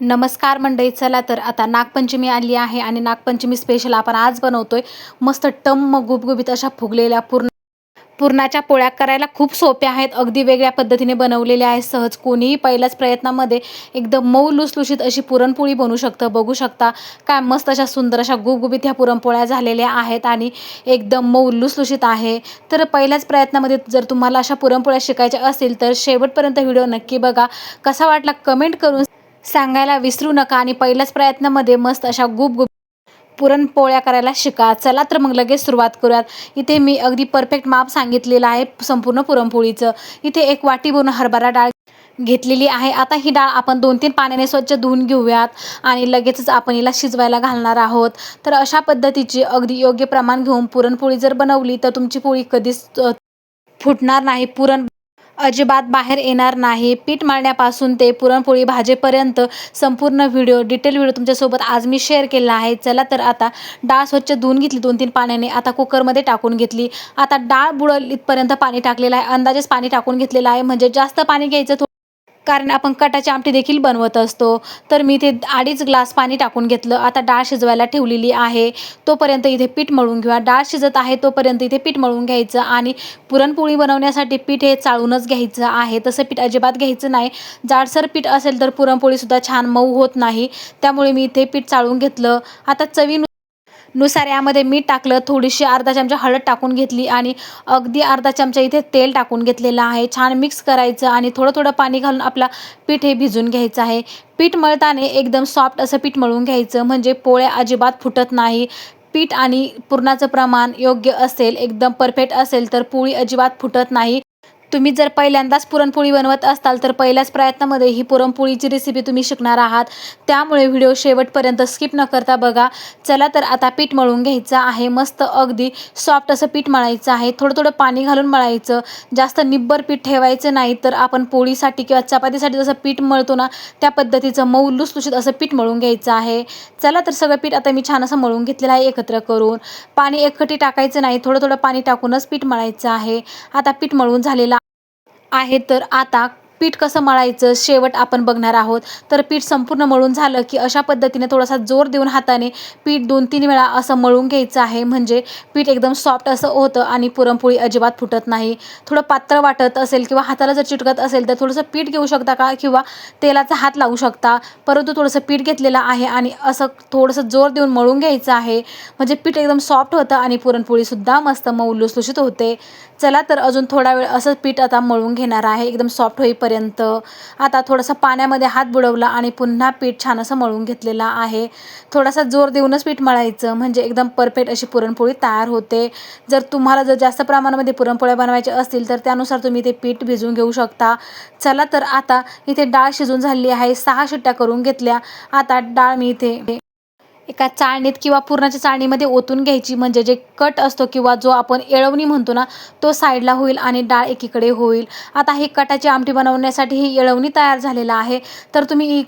नमस्कार मंडळी चला तर आता नागपंचमी आली आहे आणि नागपंचमी स्पेशल आपण आज बनवतोय. मस्त टम्म गुबगुबीत अशा फुगलेल्या पूर्ण पुरणाच्या पोळ्या करायला खूप सोप्या आहेत. अगदी वेगळ्या पद्धतीने बनवलेल्या आहेत. सहज कोणीही पहिल्याच प्रयत्नामध्ये एकदम मऊ लुसलुशीत अशी पुरणपोळी बनवू शकतं. बघू शकता काय मस्त अशा सुंदर अशा गुबगुबीत ह्या पुरणपोळ्या झालेल्या आहेत आणि एकदम मऊ लुसलुशीत आहे. तर पहिल्याच प्रयत्नामध्ये जर तुम्हाला अशा पुरणपोळ्या शिकायच्या असतील तर शेवटपर्यंत व्हिडिओ नक्की बघा. कसा वाटला कमेंट करून सांगायला विसरू नका आणि पहिल्याच प्रयत्नामध्ये मस्त अशा गुपगुप पुरणपोळ्या करायला शिका. चला तर मग लगेच सुरुवात करूयात. इथे मी अगदी परफेक्ट माप सांगितलेलं आहे संपूर्ण पुरणपोळीचं. इथे एक वाटी बनवून हरभरा डाळ घेतलेली आहे. आता ही डाळ आपण दोन तीन पाण्याने स्वच्छ धुवून घेऊयात आणि लगेचच आपण हिला शिजवायला घालणार आहोत. तर अशा पद्धतीची अगदी योग्य प्रमाण घेऊन पुरणपोळी जर बनवली तर तुमची पोळी कधीच फुटणार नाही. पुरण अजिबात बाहेर येणार नाही. पीठ मळण्यापासून ते पुरणपोळी भाजेपर्यंत संपूर्ण व्हिडिओ डिटेल व्हिडिओ तुमच्यासोबत आज मी शेअर केला आहे. चला तर आता डाळ स्वच्छ धुवून घेतली दोन तीन पाण्याने. आता कुकरमध्ये टाकून घेतली. आता डाळ बुडल इथपर्यंत पाणी टाकलेलं आहे. अंदाजेच पाणी टाकून घेतलेलं आहे. म्हणजे जास्त पाणी घ्यायचं कारण आपण कटाची आमटी देखील बनवत असतो. तर मी इथे अडीच ग्लास पाणी टाकून घेतलं. आता डाळ शिजवायला ठेवलेली आहे. तोपर्यंत इथे पीठ मळून घेऊया. डाळ शिजत आहे तोपर्यंत इथे पीठ मळून घ्यायचं आणि पुरणपोळी बनवण्यासाठी पीठ हे चाळूनच घ्यायचं आहे. तसं पीठ अजिबात घ्यायचं नाही. जाडसर पीठ असेल तर पुरणपोळीसुद्धा छान मऊ होत नाही. त्यामुळे मी इथे पीठ चाळून घेतलं. आता चवी नुसार यामध्ये मीठ टाकलं थोडीशी अर्धा चमचा हळद टाकून घेतली आणि अगदी अर्धा चमचा इथे तेल टाकून घेतलेलं आहे. छान मिक्स करायचं आणि थोडं थोडं पाणी घालून आपला पीठ हे भिजून घ्यायचं आहे. पीठ मळताना एकदम सॉफ्ट असं पीठ मळून घ्यायचं म्हणजे पोळ्या अजिबात फुटत नाही. पीठ आणि पुरणाचं प्रमाण योग्य असेल एकदम परफेक्ट असेल तर पोळी अजिबात फुटत नाही. तुम्ही जर पहिल्यांदाच पुरणपोळी बनवत असाल तर पहिल्याच प्रयत्नामध्ये ही पुरणपोळीची रेसिपी तुम्ही शिकणार आहात. त्यामुळे व्हिडिओ शेवटपर्यंत स्किप न करता बघा. चला तर आता पीठ मळून घ्यायचं आहे. मस्त अगदी सॉफ्ट असं पीठ मळायचं आहे. थोडं थोडं पाणी घालून मळायचं. जास्त निब्बर पीठ ठेवायचं नाही तर आपण पोळीसाठी किंवा चपातीसाठी जसं पीठ मळतो ना त्या पद्धतीचं मऊ लुसलुशीत असं पीठ मळून घ्यायचं आहे. चला तर सगळं पीठ आता मी छान असं मळून घेतलेलं आहे एकत्र करून. पाणी एकखटी टाकायचं नाही. थोडं थोडं पाणी टाकूनच पीठ मळायचं आहे. आता पीठ मळून झालेलं आहे तर आता पीठ कसं मळायचं शेवट आपण बघणार आहोत. तर पीठ संपूर्ण मळून झालं की अशा पद्धतीने थोडासा जोर देऊन हाताने पीठ दोन तीन वेळा असं मळून घ्यायचं आहे. म्हणजे पीठ एकदम सॉफ्ट असं होतं आणि पुरणपोळी अजिबात फुटत नाही. थोडं पात्र वाटत असेल किंवा हाताला जर चिटकत असेल तर थोडंसं पीठ घेऊ शकता का किंवा तेलाचा हात लावू शकता. परंतु थोडंसं पीठ घेतलेलं आहे आणि असं थोडंसं जोर देऊन मळून घ्यायचं आहे. म्हणजे पीठ एकदम सॉफ्ट होतं आणि पुरणपोळीसुद्धा मस्त मऊ लुसलुशीत होते. चला तर अजून थोडा वेळ असं पीठ आता मळून घेणार आहे. एकदम सॉफ्ट होईपर्यंत. आता थोडंसं पाण्यामध्ये हात बुडवला आणि पुन्हा पीठ छान असं मळून घेतलेलं आहे. थोडासा जोर देऊनच पीठ मळायचं म्हणजे एकदम परफेक्ट अशी पुरणपोळी तयार होते. जर तुम्हाला जर जास्त प्रमाणामध्ये पुरणपोळ्या बनवायच्या असतील तर त्यानुसार तुम्ही ते पीठ भिजवून घेऊ शकता. चला तर आता इथे डाळ शिजून झालेली आहे. सहा शिट्ट्या करून घेतल्या. आता डाळ मी इथे एका चाळणीत किंवा पुरणाच्या चाळणीमध्ये ओतून घ्यायची. म्हणजे जे कट असतो किंवा जो आपण येळवणी म्हणतो ना तो साईडला होईल आणि डाळ एकीकडे होईल. आता ही कटाची आमटी बनवण्यासाठी ही येळवणी तयार झालेला आहे. तर तुम्ही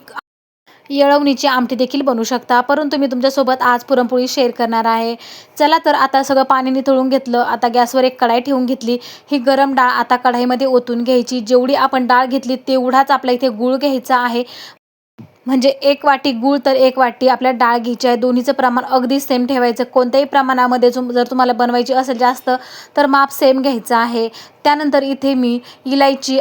येळवणीची आमटी देखील बनवू शकता. परंतु मी तुमच्यासोबत आज पुरणपोळी शेअर करणार आहे. चला तर आता सगळं पाणी निथळून घेतलं. आता गॅसवर एक कढाई ठेवून घेतली. ही गरम डाळ आता कढाईमध्ये ओतून घ्यायची. जेवढी आपण डाळ घेतली तेवढाच आपल्या इथे गूळ घ्यायचा आहे. म्हणजे एक वाटी गूळ तर एक वाटी आपल्या डाळ घ्यायची आहे. दोन्हीचं प्रमाण अगदी सेम ठेवायचं. कोणत्याही प्रमाणामध्ये जो जर तुम्हाला बनवायची असेल जास्त तर माप सेम घ्यायचं आहे. त्यानंतर इथे मी इलायची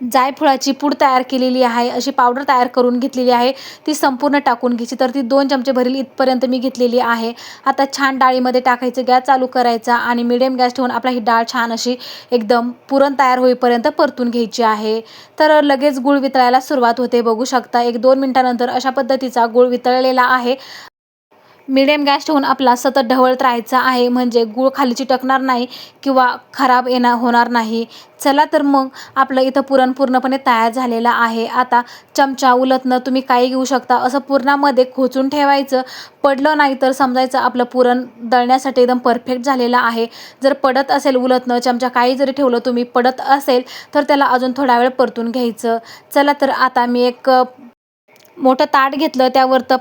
जायफळाची पूड तयार केलेली आहे अशी पावडर तयार करून घेतलेली आहे. ती संपूर्ण टाकून घ्यायची. तर ती दोन चमचे भरील इथपर्यंत मी घेतलेली आहे. आता छान डाळीमध्ये टाकायचं गॅस चालू करायचा आणि मिडियम गॅस ठेवून आपला ही डाळ छान अशी एकदम पुरण तयार होईपर्यंत परतून घ्यायची आहे. तर लगेच गुळ वितळायला सुरुवात होते. बघू शकता एक दोन मिनटानंतर अशा पद्धतीचा गुळ वितळलेला आहे. मिडियम गॅस ठेवून आपला सतत ढवळत राहायचा आहे. म्हणजे गूळ खाली चिटकणार नाही किंवा खराब येणार होणार नाही. चला तर मग आपलं इथं पुरण पूर्णपणे तयार झालेलं आहे. आता चमचा उलटणं तुम्ही काही घेऊ शकता. असं पुरणामध्ये खोचून ठेवायचं. पडलं नाही तर समजायचं आपलं पुरण दळण्यासाठी एकदम परफेक्ट झालेलं आहे. जर पडत असेल उलटणं चमचा काही जरी ठेवलं तुम्ही पडत असेल तर त्याला अजून थोडा वेळ परतून घ्यायचं. चला तर आता मी एक मोठं ताट घेतलं त्यावर त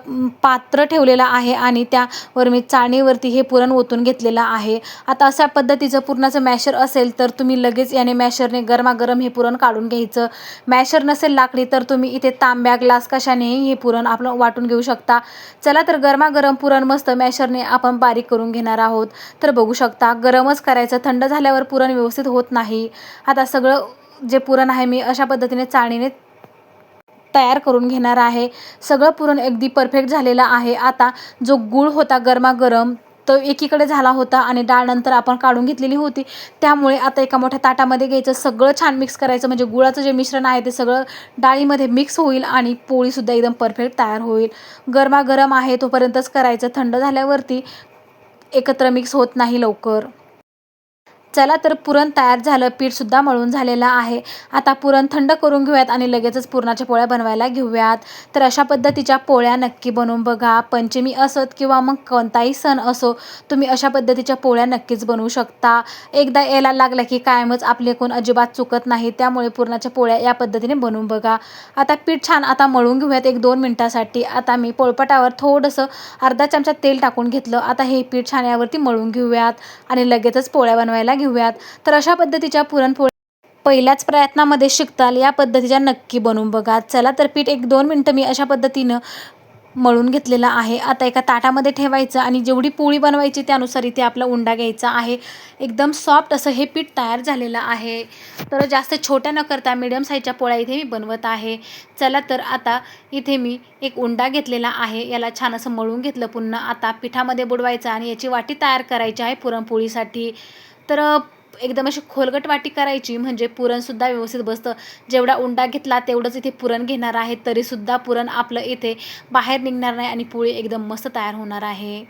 पात्र ठेवलेलं आहे आणि त्यावर मी चाळणीवरती हे पुरण ओतून घेतलेलं आहे. आता अशा पद्धतीचं पुरणाचं मॅशर असेल तर तुम्ही लगेच याने मॅशरने गरमागरम हे पुरण काढून घ्यायचं. मॅशर नसेल लाकडी तर तुम्ही इथे तांब्या ग्लास कशानेही हे पुरण आपलं वाटून घेऊ शकता. चला तर गरमागरम पुरण मस्त मॅशरने आपण बारीक करून घेणार आहोत. तर बघू शकता गरमच करायचं थंड झाल्यावर पुरण व्यवस्थित होत नाही. आता सगळं जे पुरण आहे मी अशा पद्धतीने चाळणीने तयार करून घेणार आहे. सगळं पुरण अगदी परफेक्ट झालेलं आहे. आता जो गूळ होता गरमागरम तो एकीकडे झाला होता आणि डाळ नंतर आपण काढून घेतलेली होती. त्यामुळे आता एका मोठ्या ताटामध्ये घ्यायचं सगळं छान मिक्स करायचं. म्हणजे गुळाचं जे मिश्रण आहे ते सगळं डाळीमध्ये मिक्स होईल आणि पोळीसुद्धा एकदम परफेक्ट तयार होईल. गरमागरम आहे तोपर्यंतच करायचं. थंड झाल्यावरती एकत्र मिक्स होत नाही लवकर. चला तर पुरण तयार झालं पीठसुद्धा मळून झालेलं आहे. आता पुरण थंड करून घेऊयात आणि लगेचच पुरणाच्या पोळ्या बनवायला घेऊयात. तर अशा पद्धतीच्या पोळ्या नक्की बनवून बघा. पंचमी असत किंवा मग कोणताही सण असो तुम्ही अशा पद्धतीच्या पोळ्या नक्कीच बनवू शकता. एकदा यायला लागला की कायमच आपले कोण अजिबात चुकत नाही त्यामुळे पुरणाच्या पोळ्या या पद्धतीने बनवून बघा. आता पीठ छान आता मळून घेऊयात एक दोन मिनटासाठी. आता मी पोळपटावर थोडंसं अर्धा चमचा तेल टाकून घेतलं. आता हे पीठ छान यावरती मळून घेऊयात आणि लगेचच पोळ्या बनवायला घेऊयात. तर अशा पद्धतीच्या पुरणपोळी पहिल्याच प्रयत्नामध्ये शिकताल या पद्धतीच्या नक्की बनवून बघा. चला तर पीठ एक दोन मिनटं मी अशा पद्धतीनं मळून घेतलेलं आहे. आता एका ताटामध्ये ठेवायचं आणि जेवढी पोळी बनवायची त्यानुसार इथे आपला उंडा घ्यायचा आहे. एकदम सॉफ्ट असं हे पीठ तयार झालेलं आहे. तर जास्त छोट्या न करता मिडियम साईजच्या पोळ्या इथे मी बनवत आहे. चला तर आता इथे मी एक उंडा घेतलेला आहे. याला छान असं मळून घेतलं पुन्हा. आता पिठामध्ये बुडवायचं आणि याची वाटी तयार करायची आहे पुरणपोळीसाठी. तर एकदम अशी खोलगट वाटी करायची म्हणजे पुरणसुद्धा व्यवस्थित बसतं. जेवढा उंडा घेतला तेवढंच इथे पुरण घेणार आहे. तरीसुद्धा पुरण आपलं इथे बाहेर निघणार नाही आणि पोळी एकदम मस्त तयार होणार आहे.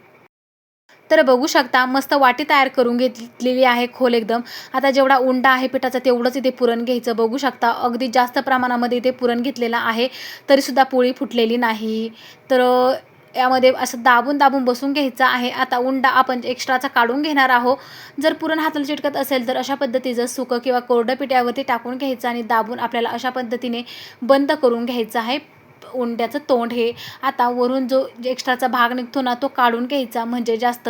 तर बघू शकता मस्त वाटी तयार करून घेतलेली आहे खोल एकदम. आता जेवढा उंडा आहे पिठाचा तेवढंच इथे पुरण घ्यायचं. बघू शकता अगदी जास्त प्रमाणामध्ये इथे पुरण घेतलेलं आहे. तरीसुद्धा पोळी फुटलेली नाही. तर यामध्ये असं दाबून दाबून बसून घ्यायचं आहे. आता उंडा आपण एक्स्ट्राचा काढून घेणार आहोत. जर पुरण हाताला चिटकत असेल तर अशा पद्धतीचं सुकं किंवा कोरडं पिठ्यावरती टाकून घ्यायचं आणि दाबून आपल्याला अशा पद्धतीने बंद करून घ्यायचं आहे. उंड्याचं तोंड हे आता वरून जो एक्स्ट्राचा भाग निघतो ना तो काढून घ्यायचा. म्हणजे जास्त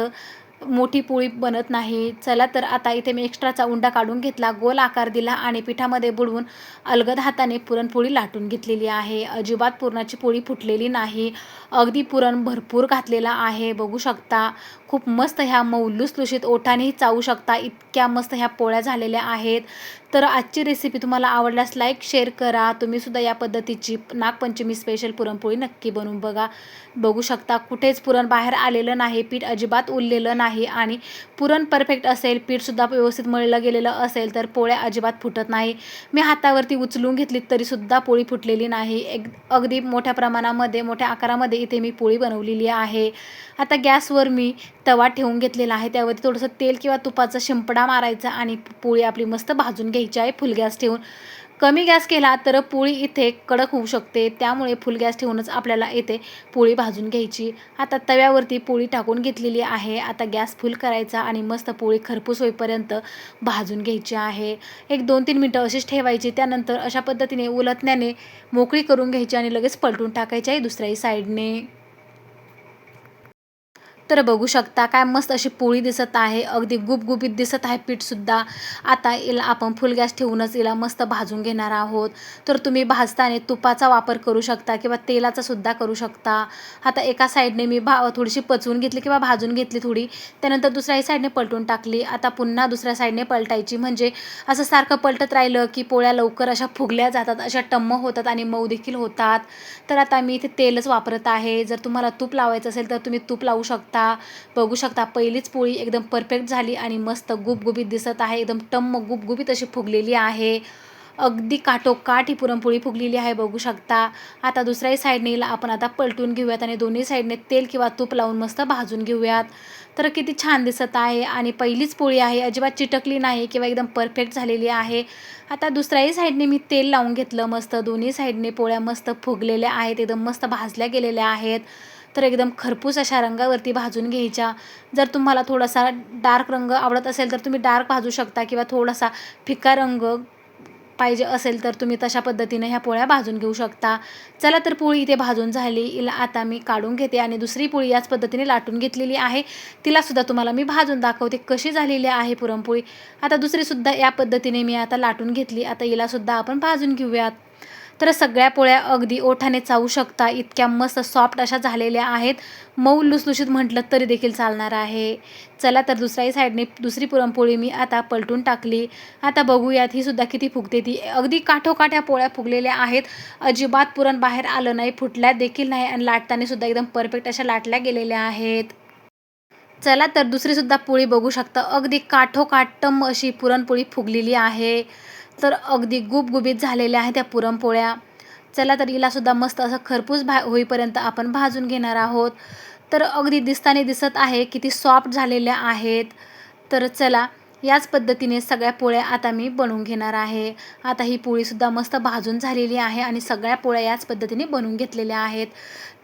मोठी पोळी बनत नाही. चला तर आता इथे मी एक्स्ट्राचा उंडा काढून घेतला. गोल आकार दिला आणि पिठामध्ये बुडवून अलगद हाताने पुरणपोळी लाटून घेतलेली आहे. अजिबात पुरणाची पोळी फुटलेली नाही. अगदी पुरण भरपूर घातलेला आहे. बघू शकता खूप मस्त ह्या मऊ लुसलुशीत ओठानेही चावू शकता. इतक्या मस्त ह्या पोळ्या झालेल्या आहेत. तर आजची रेसिपी तुम्हाला आवडल्यास लाईक शेअर करा. तुम्हीसुद्धा या पद्धतीची नागपंचमी स्पेशल पुरणपोळी नक्की बनवून बघा. बघू शकता कुठेच पुरण बाहेर आलेलं नाही पीठ अजिबात उरलेलं नाही आणि पुरण परफेक्ट असेल पीठसुद्धा व्यवस्थित मळलं गेलेलं असेल तर पोळ्या अजिबात फुटत नाही. मी हातावरती उचलून घेतली तरीसुद्धा पोळी फुटलेली नाही. एक अगदी मोठ्या प्रमाणामध्ये मोठ्या आकारामध्ये इथे मी पोळी बनवलेली आहे. आता गॅसवर मी तवा ठेवून घेतलेला आहे. त्यावरती थोडंसं तेल किंवा तुपाचा शिंपडा मारायचा आणि पोळी आपली मस्त भाजून घ्यायची. आहे फुल गॅस ठेवून. कमी गॅस केला तर पोळी इथे कडक होऊ शकते. त्यामुळे फुल गॅस ठेवूनच आपल्याला इथे पोळी भाजून घ्यायची. आता तव्यावरती पोळी टाकून घेतलेली आहे. आता गॅस फुल करायचा आणि मस्त पोळी खरपूस होईपर्यंत भाजून घ्यायची आहे. एक दोन तीन मिनटं अशीच ठेवायची. त्यानंतर अशा पद्धतीने उलटण्याने मोकळी करून घ्यायची आणि लगेच पलटून टाकायची आहे दुसऱ्याही साईडने तर बघू शकता काय मस्त अशी पोळी दिसत आहे अगदी गुबगुबीत दिसत आहे पीठसुद्धा आता याला आपण फुल गॅस ठेवूनच याला मस्त भाजून घेणार आहोत. तर तुम्ही भाजताना तुपाचा वापर करू शकता किंवा तेलाचा सुद्धा करू शकता. आता एका साईडने मी भा थोडीशी पचवून घेतली किंवा भाजून घेतली थोडी. त्यानंतर दुसऱ्याही साईडने पलटून टाकली. आता पुन्हा दुसऱ्या साईडने पलटायची. म्हणजे असं सारखं पलटत राहिलं की पोळ्या लवकर अशा फुगल्या जातात अशा टम्म होतात आणि मऊ देखील होतात. तर आता मी इथे तेलच वापरत आहे. जर तुम्हाला तूप लावायचं असेल तर तुम्ही तूप लावू शकता. बघू शकता पहिलीच पोळी एकदम परफेक्ट झाली आणि मस्त गुबगुबीत दिसत आहे. एकदम टम्म गुबगुबीत अशी फुगलेली आहे. अगदी काठोकाठ ही पुरणपोळी फुगलेली आहे बघू शकता. आता दुसऱ्याही साईडने आपण आता पलटून घेऊयात आणि दोन्ही साईडने तेल किंवा तूप लावून मस्त भाजून घेऊयात. तर किती छान दिसत आहे आणि पहिलीच पोळी आहे अजिबात चिटकली नाही किंवा एकदम परफेक्ट झालेली आहे. आता दुसऱ्याही साईडने मी तेल लावून घेतलं मस्त. दोन्ही साईडने पोळ्या मस्त फुगलेल्या आहेत एकदम मस्त भाजल्या गेलेल्या आहेत. तर एकदम खरपूस अशा रंगावरती भाजून घ्यायच्या. जर तुम्हाला थोडासा डार्क रंग आवडत असेल तर तुम्ही डार्क भाजू शकता किंवा थोडासा फिका रंग पाहिजे असेल तर तुम्ही तशा पद्धतीने ह्या पोळ्या भाजून घेऊ शकता. चला तर पोळी इथे भाजून झाली. हिला आता मी काढून घेते आणि दुसरी पोळी याच पद्धतीने लाटून घेतलेली आहे. तिलासुद्धा तुम्हाला मी भाजून दाखवते कशी झालेली आहे पुरणपोळी. आता दुसरीसुद्धा या पद्धतीने मी आता लाटून घेतली. आता हिलासुद्धा आपण भाजून घेऊयात. तर सगळ्या पोळ्या अगदी ओठाने चावू शकता. इतक्या मस्त सॉफ्ट अशा झालेल्या आहेत. मऊ लुसलुशीत म्हटलं तरी देखील चालणार आहे. चला तर दुसऱ्याही साईडने दुसरी पुरणपोळी मी आता पलटून टाकली. आता बघूयात ही सुद्धा किती फुगते ती. अगदी काठोकाठ्या पोळ्या फुगलेल्या आहेत. अजिबात पुरण बाहेर आलं नाही फुटल्या देखील नाही आणि लाटताना सुद्धा एकदम परफेक्ट अशा लाटल्या गेलेल्या आहेत. चला तर दुसरीसुद्धा पोळी बघू शकता. अगदी काठोकाठ टम अशी पुरणपोळी फुगलेली आहे. तर अगदी गुबगुबीत झालेल्या आहेत त्या पुरणपोळ्या. चला तर हिलासुद्धा मस्त असं खरपूस भा होईपर्यंत आपण भाजून घेणार आहोत. तर अगदी दिसताना दिसत आहे किती सॉफ्ट झालेल्या आहेत. तर चला याच पद्धतीने सगळ्या पोळ्या आता मी बनवून घेणार आहे. आता ही पोळीसुद्धा मस्त भाजून झालेली आहे आणि सगळ्या पोळ्या याच पद्धतीने बनवून घेतलेल्या आहेत.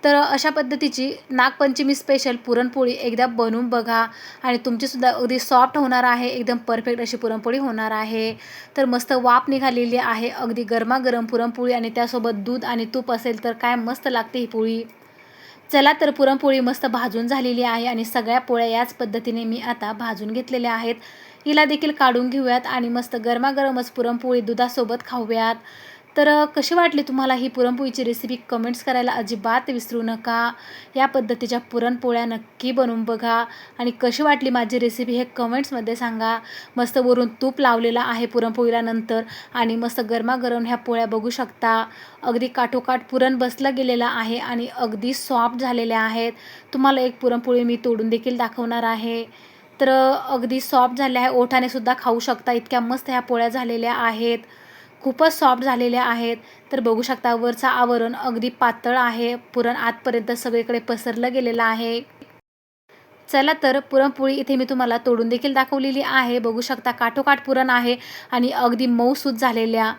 तर अशा पद्धतीची नागपंचमी स्पेशल पुरणपोळी एकदा बनवून बघा. आणि तुमचीसुद्धा अगदी सॉफ्ट होणार आहे एकदम परफेक्ट अशी पुरणपोळी होणार आहे. तर मस्त वाफ निघालेली आहे अगदी गरमागरम पुरणपोळी आणि त्यासोबत दूध आणि तूप असेल तर काय मस्त लागते ही पोळी. चला तर पुरणपोळी मस्त भाजून झालेली आहे आणि सगळ्या पोळ्या याच पद्धतीने मी आता भाजून घेतलेल्या आहेत. हिला देखील काढून घेऊयात आणि मस्त गरमागरमच पुरणपोळी दुधासोबत खाऊयात. तर कशी वाटली तुम्हाला ही पुरणपोळीची रेसिपी कमेंट्स करायला अजिबात विसरू नका. या पद्धतीच्या पुरणपोळ्या नक्की बनवून बघा. आणि कशी वाटली माझी रेसिपी हे कमेंट्समध्ये सांगा. मस्त वरून तूप लावलेला आहे पुरणपोळीला नंतर आणि मस्त गरमागरम ह्या पोळ्या बघू शकता. अगदी काठोकाठ पुरण बसलं गेलेलं आहे आणि अगदी सॉफ्ट झालेल्या आहेत. तुम्हाला एक पुरणपोळी मी तोडून देखील दाखवणार आहे. तर अगदी सॉफ्ट झाल्या आहे. ओठाने सुद्धा खाऊ शकता. इतक्या मस्त ह्या पोळ्या झालेल्या आहेत. खूपच सॉफ्ट झालेल्या आहेत. तर बघू शकता वरचं आवरण अगदी पातळ आहे. पुरण आतपर्यंत सगळीकडे पसरलं गेलेलं आहे. चला तर पुरणपोळी इथे मी तुम्हाला तोडून देखील दाखवलेली आहे. बघू शकता काठोकाठ पुरण आहे आणि अगदी मऊसूत झालेल्या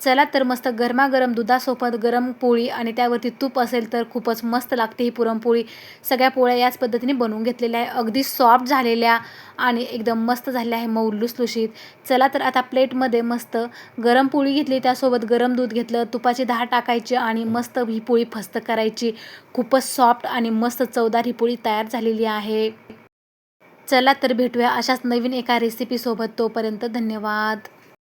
चला तर मस्त गरमागरम दुधासोबत गरम पोळी आणि त्यावरती तूप असेल तर खूपच मस्त लागते ही पुरणपोळी. सगळ्या पोळ्या याच पद्धतीने बनवून घेतलेल्या आहे. अगदी सॉफ्ट झालेल्या आणि एकदम मस्त झालेल्या आहे मऊ लुसलुशीत. चला तर आता प्लेटमध्ये मस्त गरम पोळी घेतली. त्यासोबत गरम दूध घेतलं. तुपाची दहा टाकायची आणि मस्त ही पोळी फस्त करायची. खूपच सॉफ्ट आणि मस्त चवदार ही पोळी तयार झालेली आहे. चला तर भेटूया अशाच नवीन एका रेसिपीसोबत तोपर्यंत धन्यवाद.